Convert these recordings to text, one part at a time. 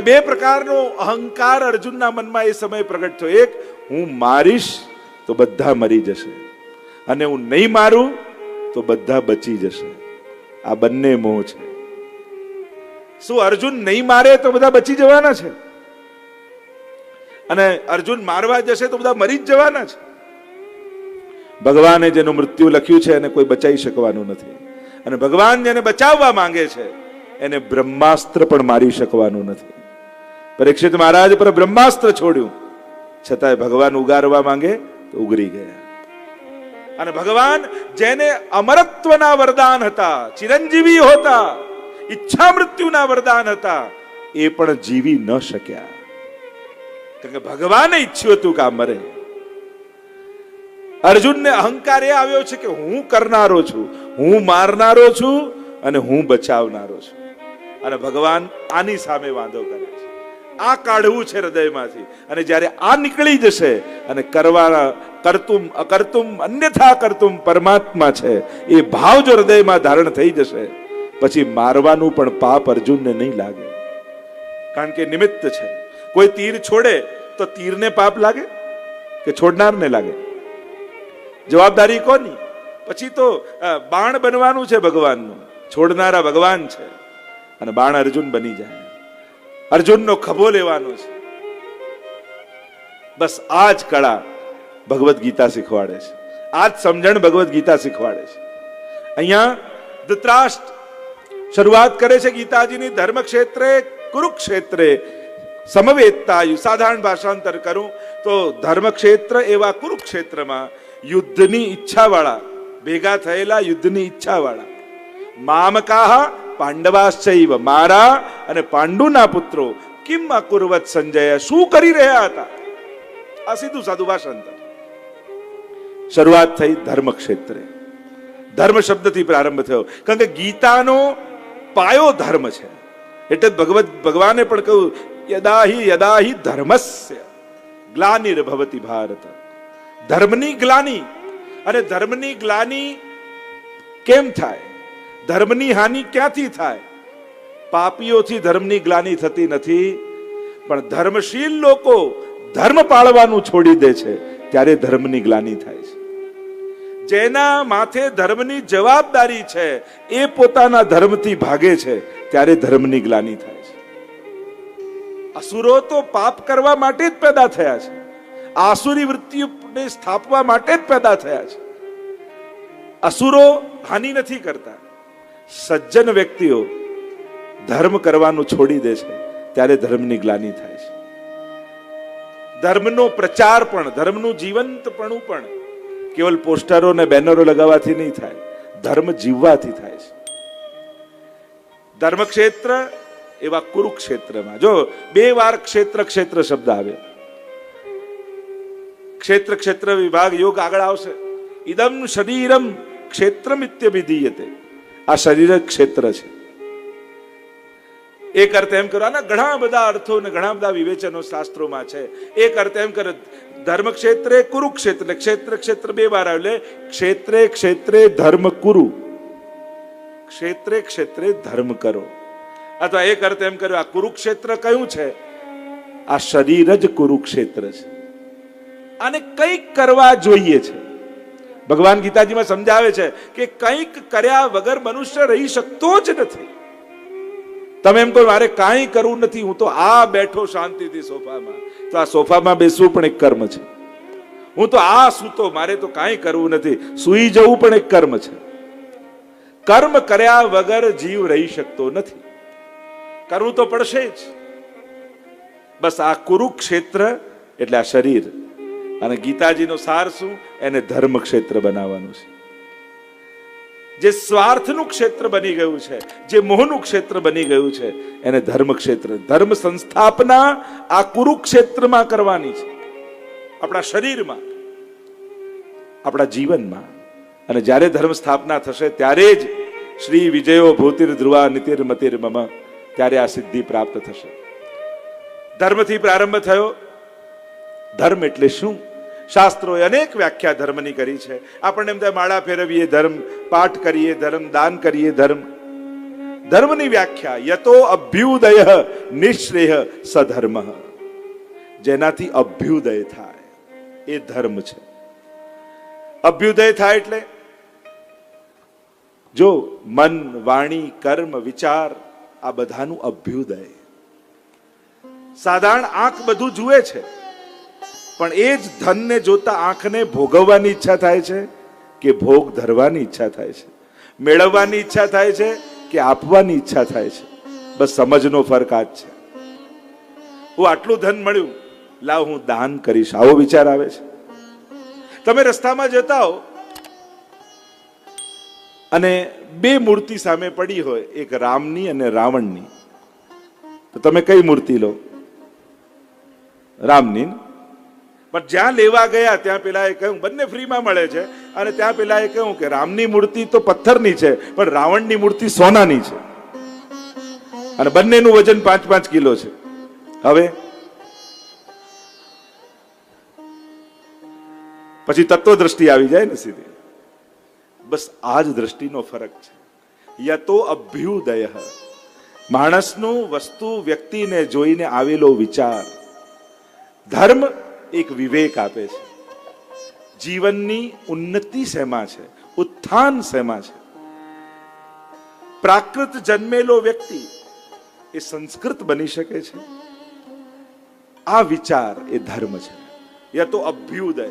બે પ્રકારનો અહંકાર અર્જુનના મનમાં એ સમય પ્રગટ થયો. એક, હું મારીશ તો બધા મરી જશે. અને હું નહીં મારું તો બધા બચી જશે. આ બંને મોહ છે. શું અર્જુન નહીં મારે તો બધા બચી જવાના છે? અને અર્જુન મારવા જશે તો બધા મરી જ જવાના છે? ભગવાને જેનું મૃત્યુ લખ્યું છે એને કોઈ બચાવી શકવાનું નથી. અને ભગવાન જેને બચાવવા માંગે છે, એને બ્રહ્માસ્ત્ર પણ મારી શકવાનું નથી. પરીક્ષિત મહારાજ પર બ્રહ્માસ્ત્ર છોડ્યું. છતાંય ભગવાન ઉગારવા માંગે તો ઉગરી ગયા. અને ભગવાન જેને અમરત્વના વરદાન હતા, ચિરંજીવી હોતા, ઈચ્છા મૃત્યુના વરદાન હતા, એ પણ જીવી ન શક્યા. કારણ કે ભગવાને ઈચ્છ્યું હતું કે આ મરે. અર્જુનને અહંકાર એ આવ્યો છે કે હું કરનારો છું, હું મારનારો છું અને હું બચાવનારો છું. અને ભગવાન આની સામે વાંધો કરે. આ કાઢવું છે હૃદયમાંથી. અને જ્યારે આ નીકળી જશે, અને કરવાના કરતુમ, અકર્તુમ, અન્યથા કરતુમ પરમાત્મા છે, એ ભાવ જો હૃદયમાં ધારણ થઈ જશે, પછી મારવાનું પણ પાપ અર્જુનને નહીં લાગે. કારણ કે નિમિત્ત છે. કોઈ તીર છોડે તો તીરને પાપ લાગે કે છોડનારને લાગે? જવાબદારી કોની? પછી તો બાણ બનવાનું છે ભગવાનનું. છોડનારા ભગવાન છે. અને બાણ અર્જુન બની જાય. અર્જુનનો ખભો લેવાનો છે. બસ આ જ કળા ભગવદ્ ગીતા શીખવાડે છે. આ જ સમજણ ભગવદ્ ગીતા શીખવાડે છે. અહીંયા ધૃતરાષ્ટ્ર શરૂઆત કરે છે ગીતાજીની ધર્મ ક્ષેત્રે કુરુક્ષેત્રે સમવેતતા સાધારણ ભાષાંતર કરું તો ધર્મ ક્ષેત્ર એવા કુરુક્ષેત્રમાં યુદ્ધની ઈચ્છાવાળા, ભેગા થયેલા યુદ્ધની ઈચ્છાવાળા, મામકાહ પાંડવાશ્ચૈવ મારા અને પાંડુના પુત્રો કિમ અકુર્વત સંજય શું કરી રહ્યા હતા? આ સીધું સાધુ ભાષાંતર શરૂઆત થઈ ધર્મ ક્ષેત્રે ધર્મ શબ્દથી પ્રારંભ થયો. કારણ કે ગીતાનો પાયો ધર્મ છે. એટલે ભગવત ભગવાને પણ કહ્યું, યદાહી યદાહી ધર્મસ્ય ગ્લાનિર્ભવતી ભારત. ધર્મની ગ્લાની. અને ધર્મની ગ્લાની કેમ થાય? ધર્મની હાનિ ક્યાંથી થાય? પાપીઓથી ધર્મની ગ્લાની થતી નથી, પણ ધર્મશીલ લોકો ધર્મ પાળવાનું છોડી દે છે, ત્યારે ધર્મની ગ્લાની થાય છે. જેના માથે ધર્મની જવાબદારી છે, એ પોતાના ધર્મથી ભાગે છે, ત્યારે ધર્મની ગ્લાની થાય છે. અસુરો તો પાપ કરવા માટે જ પેદા થયા છે. આસુરી વૃત્તિને સ્થાપવા માટે જ પેદા થયા છે. અસુરો હાનિ નથી કરતા. સજ્જન વ્યક્તિઓ ધર્મ કરવાનું છોડી દે છે, ત્યારે ધર્મની ગ્લાની થાય છે. ધર્મનો પ્રચાર પણ, ધર્મનું જીવંતપણું પણ કેવલ પોસ્ટરો ને બેનરો લગાવવાથી નહીં થાય, ધર્મ જીવવાથી થાય છે. ધર્મક્ષેત્ર એવા કુરુક્ષેત્રમાં, જો બે વાર ક્ષેત્ર ક્ષેત્ર શબ્દ આવે. ક્ષેત્ર ક્ષેત્ર વિભાગ યોગ આગળ આવશે. ઇદમ શરીરમ ક્ષેત્રમિત્ય ઇત્યભિધીયતે આ શરીર ક્ષેત્ર છે. એક અર્થ એમ કરો, આના ઘણા બધા અર્થો અને ઘણા બધા વિવેચનો શાસ્ત્રોમાં છે. એક અર્થ એમ કરો ધર્મ ક્ષેત્રે કુરુક્ષેત્ર, ક્ષેત્ર ક્ષેત્ર બે વાર આવે ક્ષેત્રે ક્ષેત્રે ધર્મ કુરુ, ક્ષેત્રે ક્ષેત્રે ધર્મ કરો. અથવા એક અર્થ એમ કર્યો આ કુરુક્ષેત્ર કયું છે? આ શરીર જ કુરુક્ષેત્ર છે. અને કંઈક કરવા જોઈએ છે. ભગવાન ગીતાજીમાં સમજાવે છે કે કંઈક કર્યા વગર મનુષ્ય રહી શકતો જ નથી. તમે એમ કહો, મારે કાંઈ કરવું નથી, હું તો આ બેઠો શાંતિથી સોફામાં. તો આ સોફામાં બેસવું પણ એક કર્મ છે. હું તો આ સૂતો, મારે તો કાંઈ કરવું નથી, સૂઈ જવું પણ એક કર્મ છે. કર્મ કર્યા વગર જીવ રહી શકતો નથી. કરવું તો પડશે જ. બસ આ કુરુક્ષેત્ર, એટલે આ શરીર. અને ગીતાજીનો સાર શું? એને ધર્મ ક્ષેત્ર બનાવવાનું છે. જે સ્વાર્થનું ક્ષેત્ર બની ગયું છે, જે મોહનું ક્ષેત્ર બની ગયું છે, એને ધર્મ ક્ષેત્ર ધર્મ સંસ્થાપના આ કુરુક્ષેત્રમાં કરવાની છે. આપણા શરીરમાં, આપણા જીવનમાં. અને જ્યારે ધર્મ સ્થાપના થશે, ત્યારે જ શ્રી વિજયો ભૂતિર ધ્રુવા નિતિર મતિર મમ, ત્યારે આ સિદ્ધિ પ્રાપ્ત થશે. ધર્મથી પ્રારંભ થયો. ધર્મ એટલે શું? શાસ્ત્રોએ અનેક વ્યાખ્યા ધર્મની કરી છે. આપણને એમ થાય, માળા ફેરવીએ ધર્મ, પાઠ કરીએ ધર્મ, દાન કરીએ ધર્મ. ધર્મની વ્યાખ્યા, યતો અભ્યુદય નિશ્રેય સધર્મ. જેનાથી અભ્યુદય થાય, એ ધર્મ છે. અભ્યુદય થાય એટલે? જો મન, વાણી, કર્મ, વિચાર આ બધાનું અભ્યુદય. સાધારણ આંખ બધું જુએ છે. પણ એ જ ધનને જોતા આંખને ભોગવવાની ઈચ્છા થાય છે કે ભોગ ધરવાની ઈચ્છા થાય છે? મેળવવાની ઈચ્છા થાય છે કે આપવાની ઈચ્છા થાય છે? બસ સમજનો ફરક આ જ છે. હું આટલું ધન મળ્યું, લાવ હું દાન કરીશ. આવો વિચાર આવે છે. તમે રસ્તામાં જતા હો અને બે મૂર્તિ સામે પડી હોય, એક રામની અને રાવણની. તો તમે કઈ મૂર્તિ લો? રામની? પણ જ્યાં લેવા ગયા, ત્યાં પેલા એ કહ્યું, બંને ફ્રીમાં મળે છે. અને ત્યાં પેલા એ કહ્યું કે, રામની મૂર્તિ તો પથ્થરની છે, પણ રાવણની મૂર્તિ સોનાની છે. અને બંનેનું વજન પાંચ પાંચ કિલો છે. હવે? પછી તત્વ દ્રષ્ટિ આવી જાય ને સીધી. બસ આ જ દ્રષ્ટિનો ફરક છે. યતો અભ્યુદય. માણસનું વસ્તુ વ્યક્તિને જોઈને આવેલો વિચાર. ધર્મ એક વિવેક આપે છે. જીવનની ઉન્નતિ શેમાં છે? ઉત્થાન શેમાં છે? પ્રાકૃત જન્મેલો વ્યક્તિ એ સંસ્કૃત બની શકે છે? આ વિચાર એ ધર્મ છે. યા તો અભ્યુદય.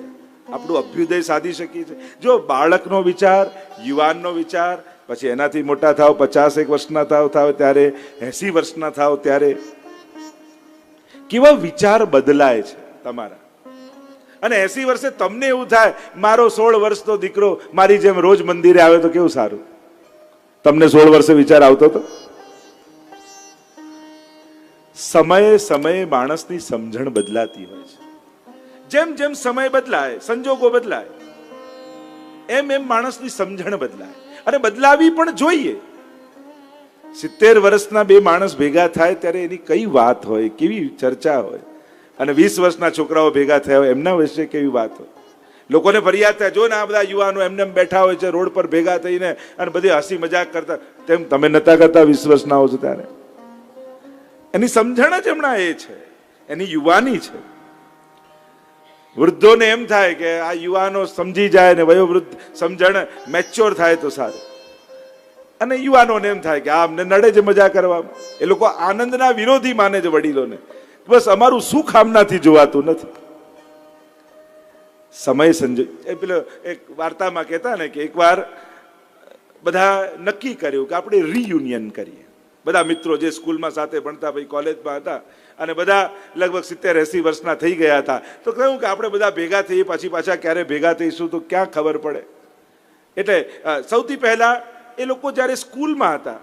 આપણું અભ્યુદય સાધી શકીએ છીએ. જો બાળકનો વિચાર, યુવાનનો વિચાર, પછી એનાથી મોટા થાવ પચાસ એક વર્ષના થાવ થાવ ત્યારે, એસી વર્ષના થાવ ત્યારે, કેવા વિચાર બદલાય છે તમારા? અને એસી વર્ષે તમને એવું થાય, મારો સોળ વર્ષનો દીકરો મારી જેમ રોજ મંદિરે આવે તો કેવું સારું? તમને સોળ વર્ષે વિચાર આવતો હતો? સમયે સમયે માણસની સમજણ બદલાતી હોય છે. જેમ જેમ સમય બદલાય, સંજોગો બદલાય, એમ એમ માણસની સમજણ બદલાય. અને બદલાવી પણ જોઈએ. સિત્તેર વર્ષના બે માણસ ભેગા થાય ત્યારે એની કઈ વાત હોય, કેવી ચર્ચા હોય? અને વીસ વર્ષના છોકરાઓ ભેગા થયા હોય, એમના વિશે કેવી વાત? હોય લોકોને ફરિયાદ થાય, જો ને આ બધા યુવાનો એમને એમ બેઠા હોય છે, રોડ પર ભેગા થઈને અને બધી હસી મજાક કરતા, તેમ તમે નતા કરતા વીસ વર્ષના હો છો ત્યારે? એની સમજણ જ હમણાં એ છે, એની યુવાની છે. વૃદ્ધોને એમ થાય કે આ યુવાનો સમજી જાય ને વયોવૃદ્ધ સમજણ મેચ્યોર થાય તો સારું. અને યુવાનોને એમ થાય કે આ અમને નડે છે મજા કરવા. એ લોકો આનંદના વિરોધી માને છે વડીલોને. બસ અમારું સુખ આમનાથી જોવાતું નથી. સમય સંજોગ એ પેલો એક વાર્તામાં કહેતા ને કે એકવાર બધા નક્કી કર્યું કે આપણે રિયુનિયન કરીએ. બધા મિત્રો જે સ્કૂલમાં સાથે ભણતા પછી કોલેજમાં હતા અને બધા લગભગ સિત્તેર, એસી વર્ષના થઈ ગયા હતા. તો કહ્યું કે આપણે બધા ભેગા થઈએ, પછી પાછા ક્યારે ભેગા થઈશું તો ક્યાં ખબર પડે? એટલે સૌથી પહેલા એ લોકો જ્યારે સ્કૂલમાં હતા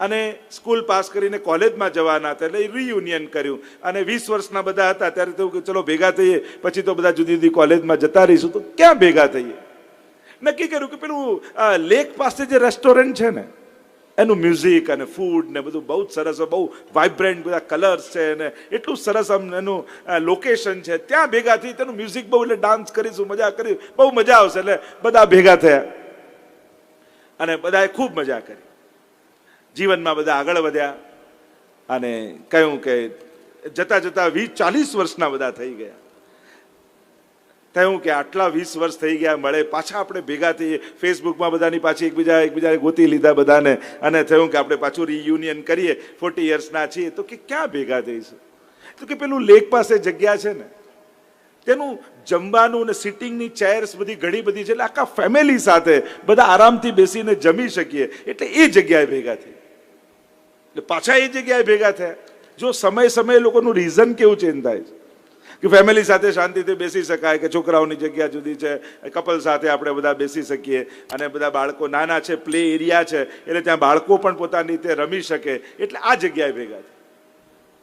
અને સ્કૂલ પાસ કરીને કોલેજમાં જવાના હતા એટલે રિયુનિયન કર્યું. અને વીસ વર્ષના બધા હતા, ત્યારે થયું કે ચલો ભેગા થઈએ, પછી તો બધા જુદી જુદી કોલેજમાં જતા રહીશું, તો ક્યાં ભેગા થઈએ? નક્કી કર્યું કે પેલું લેક પાસે જે રેસ્ટોરન્ટ છે ને, એનું મ્યુઝિક અને ફૂડ ને બધું બહુ જ સરસ બહુ વાઇબ્રન્ટ બધા કલર્સ છે ને, એટલું સરસ એનું લોકેશન છે. ત્યાં ભેગા થઈ, તેનું મ્યુઝિક બહુ એટલે ડાન્સ કરીશું, મજા કરી બહુ મજા આવશે એટલે બધા ભેગા થયા. અને બધાએ ખૂબ મજા કરી. જીવનમાં બધા આગળ વધ્યા અને કહ્યું કે જતા જતા વીસ ચાલીસ વર્ષના બધા થઈ ગયા. થયું કે આટલા વીસ વર્ષ થઈ ગયા, મળે પાછા આપણે ભેગા થઈએ. ફેસબુકમાં બધાની પાછી એકબીજા એકબીજાને ગોતી લીધા બધાને. અને થયું કે આપણે પાછું રિયુનિયન કરીએ. ફોર્ટી યર્સના છીએ. તો કે ક્યાં ભેગા થઈશું? તો કે પેલું લેક પાસે જગ્યા છે ને. તેનું જમવાનું ને સિટિંગની ચેર્સ બધી ઘણી બધી છે. એટલે આખા ફેમિલી સાથે બધા આરામથી બેસીને જમી શકીએ. એટલે એ જગ્યાએ ભેગા થઈ એટલે પાછા એ જગ્યાએ ભેગા થયા. જો સમય સમયે લોકોનું રીઝન કેવું ચેન્જ થાય છે? કે ફેમિલી સાથે શાંતિથી બેસી શકાય, કે છોકરાઓની જગ્યા જુદી છે કપલ સાથે આપણે બધા બેસી શકીએ, અને બધા બાળકો નાના છે પ્લે એરિયા છે, એટલે ત્યાં બાળકો પણ પોતાની રીતે રમી શકે, એટલે આ જગ્યાએ ભેગા થયા.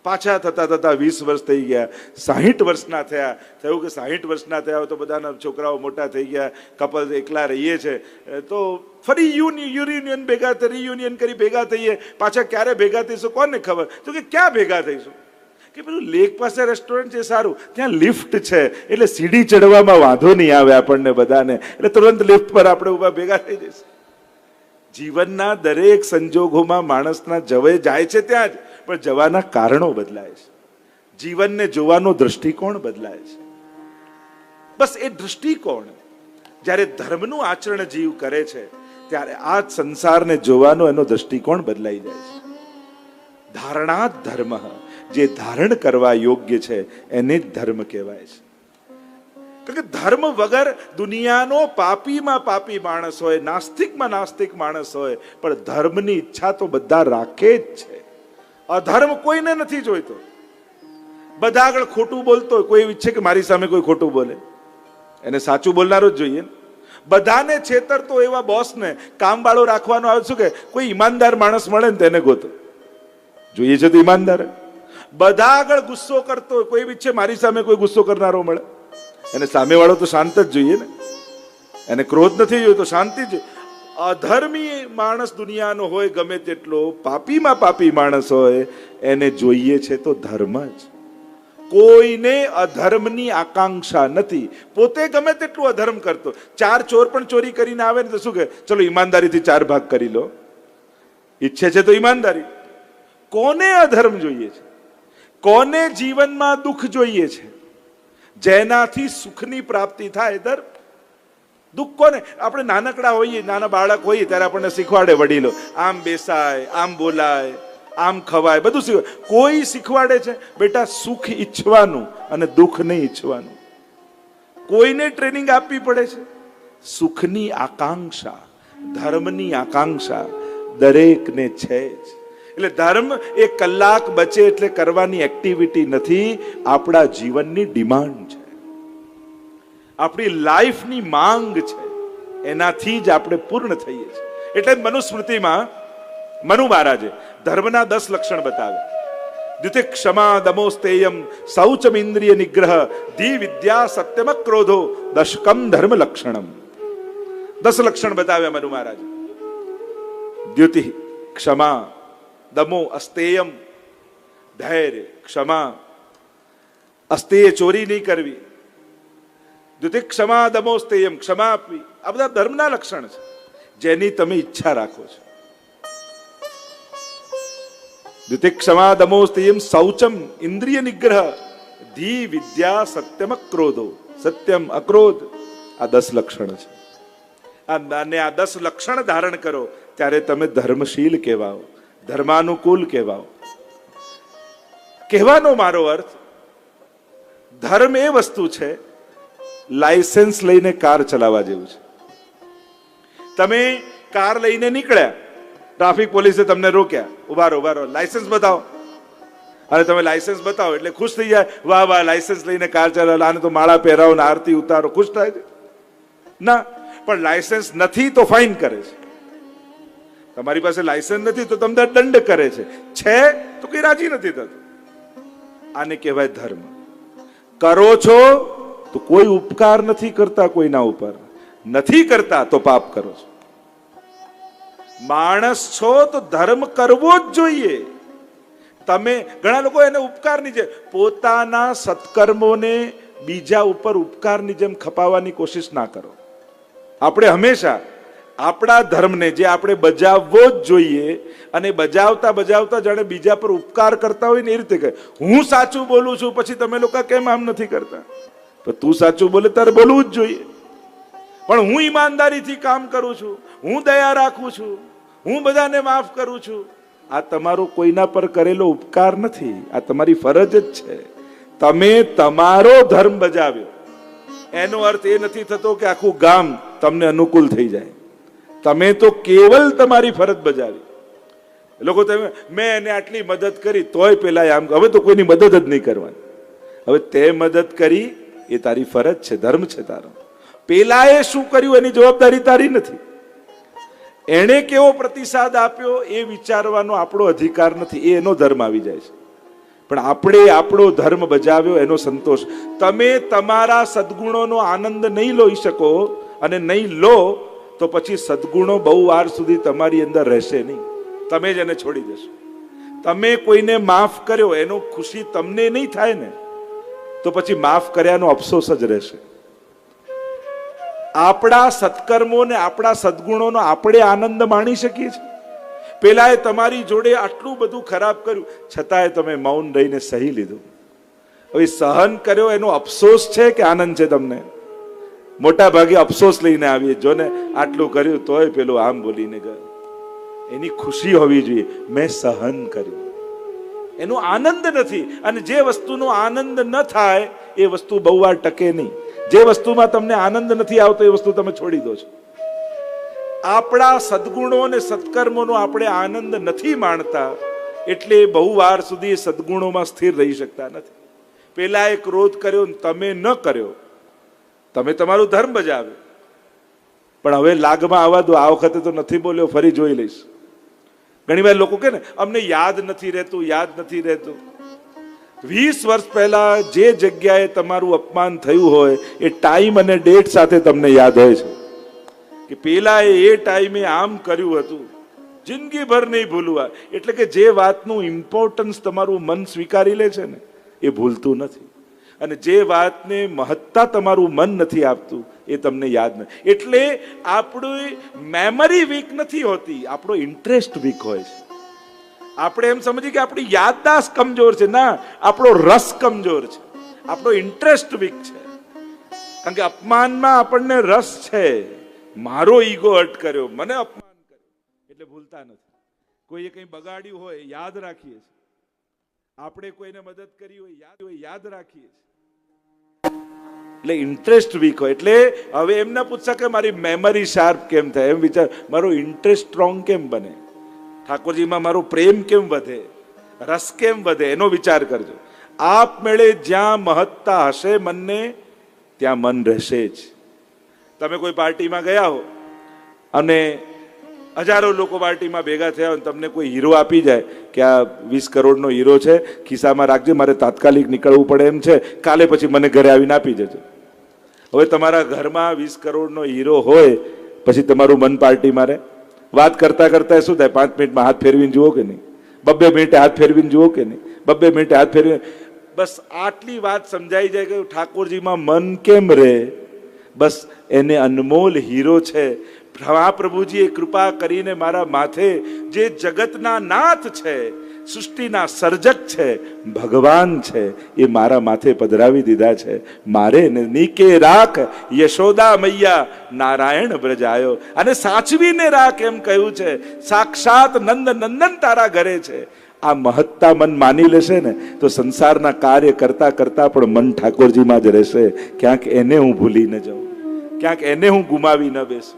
પાછા થતા થતા વીસ વર્ષ થઈ ગયા, સાહીઠ વર્ષના થયા. થયું કે સાહીઠ વર્ષના થયા તો બધાના છોકરાઓ મોટા થઈ ગયા કપલ એકલા રહીએ છે. તો ફરી યુનિ યુરિયુનિયન ભેગા થઈ રિયુનિયન કરી ભેગા થઈએ. પાછા ક્યારે ભેગા થઈશું કોને ખબર? તો કે ક્યાં ભેગા થઈશું? કે પેલું લેક પાસે રેસ્ટોરન્ટ છે સારું, ત્યાં લિફ્ટ છે. એટલે સીડી ચડવામાં વાંધો નહીં આવે આપણને બધાને. એટલે તુરંત લિફ્ટ પર આપણે ઊભા ભેગા થઈ જઈશું. જીવનના દરેક સંજોગોમાં માણસના જવે જાય છે ત્યાં જ. પણ જવાના કારણો બદલાય છે. જીવનને જોવાનો દૃષ્ટિકોણ બદલાય છે. બસ એ દૃષ્ટિકોણ જ્યારે ધર્મનું આચરણ જીવ કરે છે, ત્યારે આ સંસારને જોવાનો એનો દૃષ્ટિકોણ બદલાઈ જાય છે. ધારણા ધર્મ, જે ધારણ કરવા યોગ્ય છે, એને જ ધર્મ કહેવાય છે. કે ધર્મ વગર દુનિયાનો પાપીમાં પાપી માણસ હોય, નાસ્તિકમાં નાસ્તિક માણસ હોય, પણ ધર્મની ઈચ્છા તો બધા રાખે જ છે. અધર્મ કોઈને નથી જોઈતો. બધા આગળ ખોટું બોલતો હોય, કોઈ ઈચ્છે કે મારી સામે કોઈ ખોટું બોલે. એને સાચું બોલનારો જ જોઈએ. બધાને છેતરતો એવા બોસને કામવાળો રાખવાનો આવે શું કે, કોઈ ઈમાનદાર માણસ મળે ને તેને ગોતો. જોઈએ છે તો ઈમાનદાર. બધા આગળ ગુસ્સો કરતો હોય, કોઈ ઈચ્છે મારી સામે કોઈ ગુસ્સો કરનારો મળે. એને સામેવાળો તો શાંત જ જોઈએ ને. એને ક્રોધ નથી જોઈતો, શાંતિ જ અધર્મી માણસ દુનિયાનો હોય, ગમે તેટલો પાપીમાં પાપી માણસ હોય, એને જોઈએ છે તો ધર્મ જ. કોઈને અધર્મની આકાંક્ષા નથી. પોતે ગમે તેટલું અધર્મ કરતો. ચાર ચોર પણ ચોરી કરીને આવે ને તો શું કહે? ચલો, ઈમાનદારીથી ચાર ભાગ કરી લો. ઈચ્છે છે તો ઈમાનદારી. કોને અધર્મ જોઈએ છે? કોને જીવનમાં દુઃખ જોઈએ છે? જેનાથી સુખની પ્રાપ્તિ થાય ધર્મ. દુઃખ કોને આપણે નાનકડા હોઈએ, નાના બાળક હોઈએ, ત્યારે આપણને શીખવાડે વડીલો. આમ બેસાય, આમ બોલાય, આમ ખવાય, બધું શીખવાય કોઈ શીખવાડે છે? બેટા, સુખ ઈચ્છવાનું અને દુઃખ નહીં ઈચ્છવાનું. કોઈને ટ્રેનિંગ આપવી પડે છે? સુખની આકાંક્ષા, ધર્મની આકાંક્ષા દરેકને છે જ. એટલે ધર્મ એ કલાક બચે એટલે કરવાની એક્ટિવિટી નથી. આપણા જીવનની ડિમાન્ડ છે. આપણી લાઈફની માંગ છે, એનાથી જ આપણે પૂર્ણ થઈએ છીએ. એટલે મનુસ્મૃતિમાં મનુ મહારાજે ધર્મના દસ લક્ષણ બતાવ્યા. દ્વિતીય ક્ષમા દમોસ્તેયમ શૌચમ ઇન્દ્રિય નિગ્રહ ધી વિદ્યા સત્યમ ક્રોધો દશકમ ધર્મ લક્ષણમ. દસ લક્ષણ બતાવ્યા મનુ મહારાજ. દ્યુતિ ક્ષમા દમો અસ્તેયમ. ધૈર્ય, ક્ષમા. અસ્તેય ચોરી નહીં કરવી. દ્વિતીય ક્ષમા દમોસ્તે એમ ક્ષમા આપવી આ બધા ધર્મના લક્ષણ છે, જેની તમે ઈચ્છા રાખો છો. દ્વિતીય ક્ષમા દમો સૌચમ ઇન્દ્રિય નિગ્રહ. ધી વિદ્યા સત્યમ અક્રોધો. સત્યમ અક્રોધ. આ દસ લક્ષણ છે. અને આ દસ લક્ષણ ધારણ કરો, ત્યારે તમે ધર્મશીલ કહેવાઓ, ધર્માનુકૂલ કહેવાઓ. કહેવાનો મારો અર્થ, ધર્મ એ વસ્તુ છે લાયસન્સ લઈને કાર ચલાવવા જેવું છે. તમે કાર લઈને નીકળ્યા, ટ્રાફિક પોલીસે તમને રોક્યા, ઊભા રહો ઊભા રહો, લાયસન્સ બતાવો. અને તમે લાયસન્સ બતાવો એટલે ખુશ થઈ જાય, વાહ વાહ, લાયસન્સ લઈને કાર ચલાવો આને તો માળા પહેરાવો ને આરતી ઉતારો. ખુશ થાય છે? ના, પણ લાયસન્સ નથી તો ફાઇન કરે છે. તમારી પાસે લાયસન્સ નથી તો તમને દંડ કરે છે. છે તો કઈ રાજી નથી થતું. આને કહેવાય ધર્મ. કરો છો તો કોઈ ઉપકાર નથી કરતા કોઈના ઉપર. નથી કરતા તો પાપ કરો છો. માણસ છો તો ધર્મ કરવો જ જોઈએ. તમે ઘણા લોકો એને ઉપકારની છે પોતાના સત્કર્મોને બીજા ઉપર ઉપકારની જેમ ખપાવવાની કોશિશ ના કરો. આપણે હંમેશા આપણા ધર્મને જે આપણે બજાવવો જ જોઈએ અને બજાવતા બજાવતા જાણે બીજા પર ઉપકાર કરતા હોય ને એ રીતે કહે. હું સાચું બોલું છું, પછી તમે લોકો કેમ આમ નથી કરતા? તો તું સાચું બોલે, તારે બોલવું જ જોઈએ. પણ હું ઈમાનદારીથી કામ કરું છું, હું દયા રાખું છું, હું બધાને માફ કરું છું. આ તમારો કોઈના પર કરેલો ઉપકાર નથી, આ તમારી ફરજ જ છે. તમે તમારો ધર્મ બજાવ્યો. એનો અર્થ એ નથી થતો કે આખું ગામ તમને અનુકૂળ થઈ જાય. તમે તો કેવલ તમારી ફરજ બજાવી. લોકો તમે, મેં એને આટલી મદદ કરી તોય પેલા આમ, હવે તો કોઈની મદદ જ નહીં કરવાની. હવે તે મદદ કરી એ તારી ફરજ છે, ધર્મ છે તારો. પેલાએ શું કર્યું એની જવાબદારી તારી નથી. એણે કેવો પ્રતિસાદ આપ્યો એ વિચારવાનો આપણો અધિકાર નથી, એ એનો ધર્મ આવી જાય છે. પણ આપણે આપણો ધર્મ બજાવ્યો એનો સંતોષ. તમે તમારા સદગુણોનો આનંદ નહીં લઈ શકો અને નહીં લો, તો પછી સદગુણો બહુ વાર સુધી તમારી અંદર રહેશે નહીં. તમે જ એને છોડી દેશો. તમે કોઈને માફ કર્યો, એનો ખુશી તમને નહીં થાય ને. તો પછી માફ કર્યાનો અફસોસ જ રહેશે. આપણા સત્કર્મો ને આપણા સદગુણોનો આપણે આનંદ માણી શકીએ છીએ. પેલાએ તમારી જોડે આટલું બધું ખરાબ કર્યું, છતાંય તમે મૌન રહીને સહી લીધું. હવે સહન કર્યો, એનો અફસોસ છે કે આનંદ છે તમને? મોટા ભાગે અફસોસ લઈને આવીએ જો ને આટલું કર્યું તોય પેલું આમ બોલીને ગયો. એની ખુશી હોવી જોઈએ, મેં સહન કર્યું. એનો આનંદ નથી. અને જે વસ્તુનો આનંદ ન થાય, એ વસ્તુ બહુ વાર ટકે નહીં. જે વસ્તુમાં તમને આનંદ નથી આવતો, એ વસ્તુ તમે છોડી દો છો. આપણા સદગુણો અને સત્કર્મોનો આપણે આનંદ નથી માણતા, એટલે બહુ વાર સુધી સદગુણોમાં સ્થિર રહી શકતા નથી. પેલા એ ક્રોધ કર્યો તમે ન કર્યો. તમે તમારું ધર્મ બજાવ્યો. પણ હવે લાગમાં આવવા દો, આ વખતે તો નથી બોલ્યો, ફરી જોઈ લઈશ. ઘણી વાર લોકો કે ને, અમને યાદ નથી રહેતું, યાદ નથી રહેતું. વીસ વર્ષ પહેલા જે જગ્યાએ તમારું અપમાન થયું હોય, એ ટાઈમ અને ડેટ સાથે તમને યાદ હોય છે. કે પેલા એ ટાઈમે આમ કર્યું હતું. જિંદગીભર નહીં ભૂલવા. એટલે કે જે વાતનું ઇમ્પોર્ટન્સ તમારું મન સ્વીકારી લે છે ને, એ ભૂલતું નથી. અને જે વાતને મહત્તા તમારું મન નથી આપતું, એ તમને યાદ નથી એટલે આપણી મેમરી વીક નથી હોતી, આપણો ઇન્ટરેસ્ટ વીક હોય છે. આપણે એમ સમજીએ કે આપણી યાદદાસ્ત કમજોર છે. ના, આપણો રસ કમજોર છે. આપણો ઇન્ટરેસ્ટ વીક છે. કારણ કે અપમાનમાં આપણને રસ છે. મારો ઈગો હર્ટ કર્યો, મને અપમાન કર્યો. એટલે ભૂલતા નથી. કોઈએ કંઈ બગાડ્યું હોય, યાદ રાખીએ છીએ. આપણે કોઈને મદદ કરી હોય, યાદ હોય, યાદ રાખીએ છીએ. એટલે ઇન્ટરેસ્ટ વીક હોય. એટલે હવે એમ ના પૂછતા કે મારી મેમરી શાર્પ કેમ થાય? એમ વિચાર, મારો ઇન્ટરેસ્ટ સ્ટ્રોંગ કેમ બને? ઠાકોરજીમાં મારો પ્રેમ કેમ વધે? રસ કેમ વધે? એનો વિચાર કરજો. આપ મેળે જ્યાં મહત્તા હશે મનને, ત્યાં મન રહેશે જ. તમે કોઈ પાર્ટીમાં ગયા હો અને હજારો લોકો પાર્ટીમાં ભેગા થયા અને તમને કોઈ હીરો આપી જાય કે આ વીસ કરોડનો હીરો છે, ખિસ્સામાં રાખજે, મારે તાત્કાલિક નીકળવું પડે એમ છે, કાલે પછી મને ઘરે આવીને આપી જજો હવે તમારા ઘરમાં વીસ કરોડનો હીરો હોય, પછી તમારું મન પાર્ટી મારે. વાત કરતાં કરતાં શું થાય, પાંચ મિનિટમાં હાથ ફેરવીને જુઓ કે નહીં? બબ્બે મિનિટે હાથ ફેરવીને જુઓ કે નહીં? બબ્બે મિનિટે હાથ ફેરવીને બસ આટલી વાત સમજાઈ જાય કે ઠાકોરજીમાં મન કેમ રહે બસ એને અનમોલ હીરો છે મહાપ્રભુજીએ કૃપા કરીને મારા માથે જે જગતના નાથ છે, સૃષ્ટિના સર્જક છે, ભગવાન છે, એ મારા માથે પધરાવી દીધા છે. મારે નીકે રાખ, યશોદા મૈયા, નારાયણ બ્રજાયો. અને સાચવીને રાખ એમ કહ્યું છે, સાક્ષાત નંદ નંદન તારા ઘરે છે. આ મહત્તા મન માની લેશે ને, તો સંસારના કાર્ય કરતા કરતા પણ મન ઠાકોરજીમાં જ રહેશે. ક્યાંક એને હું ભૂલી ન જાઉં, ક્યાંક એને હું ગુમાવી ન બેસું.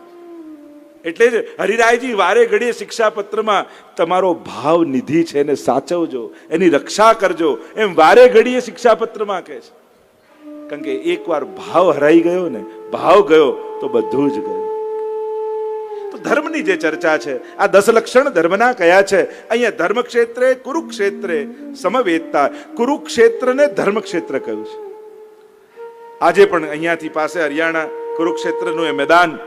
એટલે જ હરિરાયજી વારે ઘડીએ શિક્ષાપત્રમાં, તમારો ભાવ નિધિ છે એને સાચવજો, એની રક્ષા કરજો. એમ વારે ઘડીએ શિક્ષાપત્રમાં કહે છે. કારણ કે એકવાર ભાવ હરાઈ ગયો ને, ભાવ ગયો તો બધું જ ગયું. તો ધર્મની જે ચર્ચા છે, આ દસ લક્ષણ ધર્મના કયા છે? અહીંયા ધર્મ ક્ષેત્રે કુરુક્ષેત્રે સમવેતતા કુરુક્ષેત્રને ધર્મ ક્ષેત્ર કહ્યું છે. આજે પણ અહીંયાથી પાસે હરિયાણા કુરુક્ષેત્રનું એ મેદાન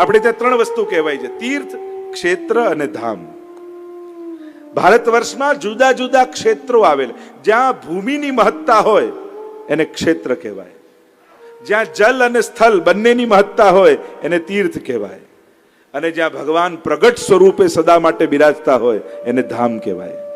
આપણે ત્યાં ત્રણ વસ્તુ કહેવાય છે, તીર્થ, ક્ષેત્ર અને ધામ. ભારત વર્ષમાં જુદા જુદા ક્ષેત્રો આવેલ. જ્યાં ભૂમિની મહત્તા હોય, એને ક્ષેત્ર કહેવાય. જ્યાં જલ અને સ્થળ બંનેની મહત્તા હોય, એને તીર્થ કહેવાય. અને જ્યાં ભગવાન પ્રગટ સ્વરૂપે સદા માટે બિરાજતા હોય, એને ધામ કહેવાય.